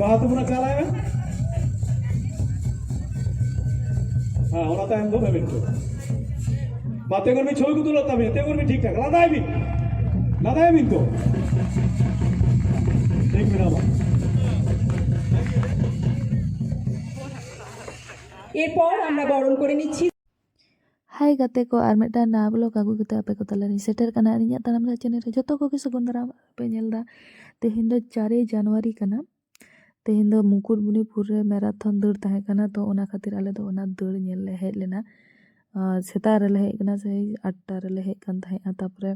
ᱵᱟᱦᱟ ᱛᱮᱵᱚᱱ ᱪᱟᱞᱟᱜ ᱢᱮ হ্যাঁ ওরা তাই আমি ধরে বিনতো বাতে করবি ছবি কুতুল তাবি এতে করবি ঠিকঠাক লাদাই বিন লাদাই বিন তো ঠিক বিনা এরপর আমরা বরণ করে নিচ্ছি হাই ᱜᱟᱛᱮ ᱠᱚ ᱟᱨ ᱢᱤᱫᱴᱟᱝ ᱱᱟᱣᱟ ᱵᱞᱚᱜ ᱟᱹᱜᱩ ᱠᱟᱛᱮ ᱟᱯᱮ ᱠᱚ ᱛᱟᱞᱟᱨᱤᱧ ᱥᱮᱴᱮᱨ ᱠᱟᱱᱟ ᱟᱨ ᱤᱧᱟᱹᱜ ᱛᱟᱲᱟᱢ ᱨᱮᱭᱟᱜ ᱪᱮᱱᱮᱞ ᱨᱮ ᱡᱚᱛᱚ ᱠᱚᱜᱮ ᱥᱟᱹᱜᱩᱱ ᱫᱟᱨᱟᱢ ᱯᱮ ᱧᱮᱞ ᱮᱫᱟ ᱛᱮᱦᱮᱧ ᱫᱚ ᱪᱟᱨᱮᱭ ᱡᱟᱱᱩᱣᱟᱨᱤ ᱠᱟᱱᱟ ᱛᱮᱦᱮᱧ ᱫᱚ ᱢᱩᱠᱩᱴᱢᱩᱱᱤᱯᱩᱨ ᱨᱮ ᱢᱮᱨᱟᱛᱷᱚᱱ ᱫᱟᱹᱲ ᱛᱟᱦᱮᱸ ᱠᱟᱱᱟ ᱛᱚ ᱚᱱᱟ ᱠᱷᱟᱹᱛᱤᱨ ᱟᱞᱮ ᱫᱚ ᱚᱱᱟ ᱫᱟᱹᱲ ᱧᱮᱞ ᱞᱮ ᱦᱮᱡ ᱞᱮᱱᱟ ᱟᱨ ᱥᱮᱛᱟᱜ ᱨᱮᱞᱮ ᱦᱮᱡ ᱠᱟᱱᱟ ᱥᱮᱭ ᱟᱴᱴᱟ ᱨᱮᱞᱮ ᱦᱮᱡ ᱠᱟᱱ ᱛᱟᱦᱮᱸᱜᱼᱟ ᱛᱟᱨᱯᱚᱨᱮ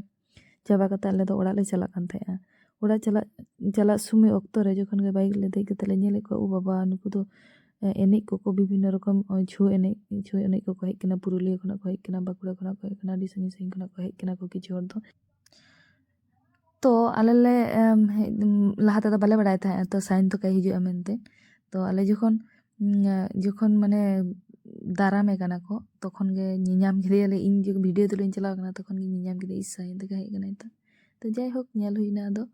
ᱪᱟᱵᱟ ᱠᱟᱛᱮ ᱟᱞᱮ ᱫᱚ ᱚᱲᱟᱜ ᱞᱮ ᱪᱟᱞᱟᱜ ᱠᱟᱱ ᱛᱟᱦᱮᱸᱜᱼᱟ ᱚᱲᱟᱜ ᱪᱟᱞᱟᱜ ᱪᱟᱞᱟᱜ ᱥᱚᱢᱚᱭ ᱚᱠᱛᱚ ᱨᱮ ᱡᱚᱠᱷᱚᱱ ᱜᱮ ᱵᱟᱭᱤᱠ ᱞᱮ ᱫᱮᱡ ᱠᱟᱛᱮ ᱞᱮ ᱧᱮᱞᱮᱫ ᱠᱚᱣᱟ ᱳ ᱵᱟᱵᱟ ᱱᱩᱠᱩ ᱫᱚ ᱮᱱᱮᱡ ᱠᱚᱠᱚ ᱵᱤᱵᱷᱤᱱᱱᱚ ᱨᱚᱠᱚᱢ ᱪᱷᱳ ᱮᱱᱮᱡ ᱪᱷᱳ ᱮᱱᱮᱡ ᱠᱚᱠᱚ ᱦᱮᱡ ᱠᱟᱱᱟ ᱯᱩᱨᱩᱞᱤᱭᱟᱹ ᱠᱷᱚᱱᱟᱜ ᱠᱚ ᱦᱮᱡ ᱠᱟᱱᱟ ᱵᱟᱸᱠᱩᱲᱟ ᱠᱷᱚᱱᱟᱜ ᱠᱚ ᱦᱮᱡ ᱠᱟᱱᱟ ᱟᱹᱰᱤ ᱥᱟᱺᱜᱤᱧ ᱥᱟᱺᱜᱤᱧ ᱠᱷᱚᱱᱟᱜ ᱠᱚ ᱦᱮᱡ ᱠᱟᱱᱟ ᱠᱚ ᱠᱤᱪᱷᱩ ᱦᱚᱲ ᱫᱚ तो आलेले लहाते तो बाले बड़ाए था तो साइन तो कही जो अमेंते तो आले जोखन जोखन माने दारा में गाना को तो खन के निन्याम के लिए इन जो वीडियो तो लेन चला गाना तो खन के निन्याम के लिए इस साइन तो कही गाना था। तो जाए हो न्याल हुई ना तो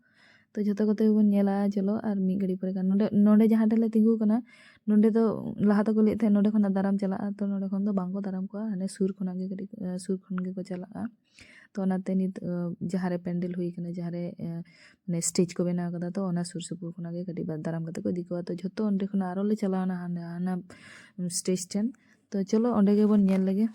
तो जो तो कोते वो न्याला चलो, और गड़ी पर का नोडे नोडे जहाँ टेले तिंगू को ना, नोडे तो लहाते को लेते नोडे खन दाराम चला तो नोडे खन तो बांगो दाराम को है सूर खन के सूर खन के को चला। ᱛᱚ ᱚᱱᱟᱛᱮ ᱱᱤᱛ ᱡᱟᱦᱟᱸ ᱨᱮ ᱯᱮᱱᱰᱮᱞ ᱦᱩᱭ ᱠᱟᱱᱟ ᱡᱟᱦᱟᱸ ᱨᱮ ᱢᱟᱱᱮ ᱥᱴᱮᱡᱽ ᱠᱚ ᱵᱮᱱᱟᱣ ᱠᱟᱫᱟ ᱛᱚ ᱚᱱᱟ ᱥᱩᱨ ᱥᱩᱯᱩᱨ ᱠᱷᱚᱱᱟᱜ ᱜᱮ ᱠᱟᱹᱴᱤᱡ ᱫᱟᱨᱟᱢ ᱠᱟᱛᱮ ᱠᱚ ᱤᱫᱤ ᱠᱚᱣᱟ ᱛᱚ ᱡᱷᱚᱛᱚ ᱚᱸᱰᱮ ᱠᱷᱚᱱᱟᱜ ᱟᱨᱚ ᱞᱮ ᱪᱟᱞᱟᱣᱱᱟ ᱦᱟᱱᱟ ᱦᱟᱱᱟ ᱥᱴᱮᱡᱽ ᱴᱷᱮᱱ ᱛᱚ ᱪᱚᱞᱚ ᱚᱸᱰᱮ ᱜᱮᱵᱚᱱ ᱧᱮᱞ ᱞᱮᱜᱮ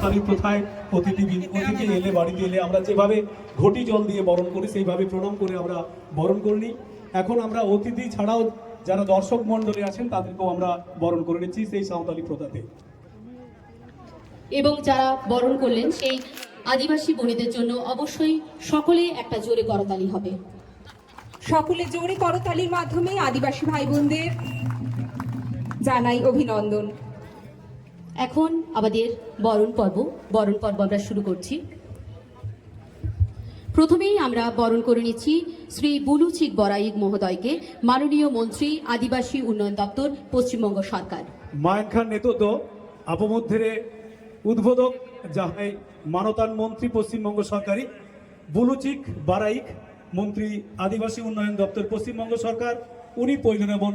সাঁওতালি প্রথায় অতিথি অতিথি এলে বাড়িতে এলে আমরা যেভাবে ঘটি জল দিয়ে বরণ করি সেইভাবে প্রণাম করে আমরা বরণ করে নিই। এখন আমরা অতিথি ছাড়াও যারা দর্শক মণ্ডলী আছেন তাদেরকেও আমরা বরণ করে নিচ্ছি সেই সাঁওতালি প্রথাতে। এবং যারা বরণ করলেন সেই আদিবাসী বণীদের জন্য অবশ্যই সকলে একটা জোরে করতালি হবে। সকলে জোরে করতালির মাধ্যমে আদিবাসী ভাই বোনদের জানাই অভিনন্দন। এখন আমাদের বরণ পর্ব বরণ পর্ব আমরা শুরু করছি। প্রথমেই আমরা বরণ করে নিচ্ছি শ্রী বুলুচিক বরাইক মহোদয়কে, মাননীয় মন্ত্রী, আদিবাসী উন্নয়ন দপ্তর, পশ্চিমবঙ্গ সরকার। মায়ন খান নেতৃত্ব আপমধ্যে উদ্বোধক যাহাই মানতান মন্ত্রী, পশ্চিমবঙ্গ সরকারি বুলুচিক বারাইক মন্ত্রী, আদিবাসী উন্নয়ন দপ্তর, পশ্চিমবঙ্গ সরকার, উনি নেবন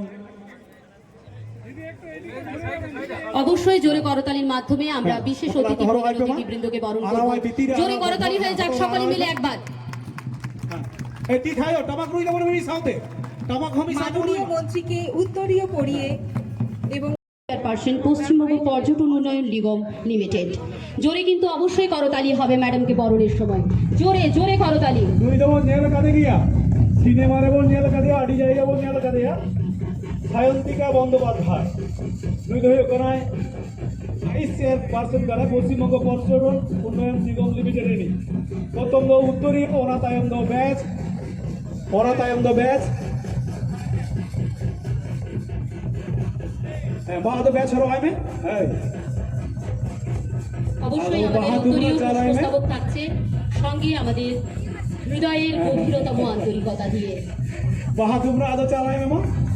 অবশ্যই জোরে করতালির মাধ্যমে আমরা বিশেষ অতিথি বৃন্দকে বরণ করব। জোরে করতালি হয়ে যাক সকলে মিলে একবার। এটি খায়ো রুই মিনি সাউতে হমি সাউতে মন্ত্রীকে উত্তরীয় পড়িয়ে এবং পশ্চিমবঙ্গ পর্যটন উন্নয়ন নিগম লিমিটেড। জোরে কিন্তু অবশ্যই করতালি হবে ম্যাডামকে বরণের সময়। জোরে জোরে করতালি। নেল কাদে গিয়া নেল কাদে আড়ি যাই যাব নেল কাদে সায়ন্তিকা বন্দ্যোপাধ্যায়। মৃদহী ভাইস চেয়ারপারসন দ্বারা পশ্চিমবঙ্গ পর্যটন উন্নয়ন নিগম লিমিটেডের প্রথম দো উত্তরীয় অনাতায়ন দো ব্যাচ অনাতায়ন দো ব্যাচ। হ্যাঁ বাহাদুর ব্যাচ হলো হ্যাঁ। অবশ্যই আমাদের থাকছে। সঙ্গে আমাদের হৃদয়ের হ্যাঁ। গভীরতম আন্তরিকতা দিয়ে। আদৌ চালায় মেমন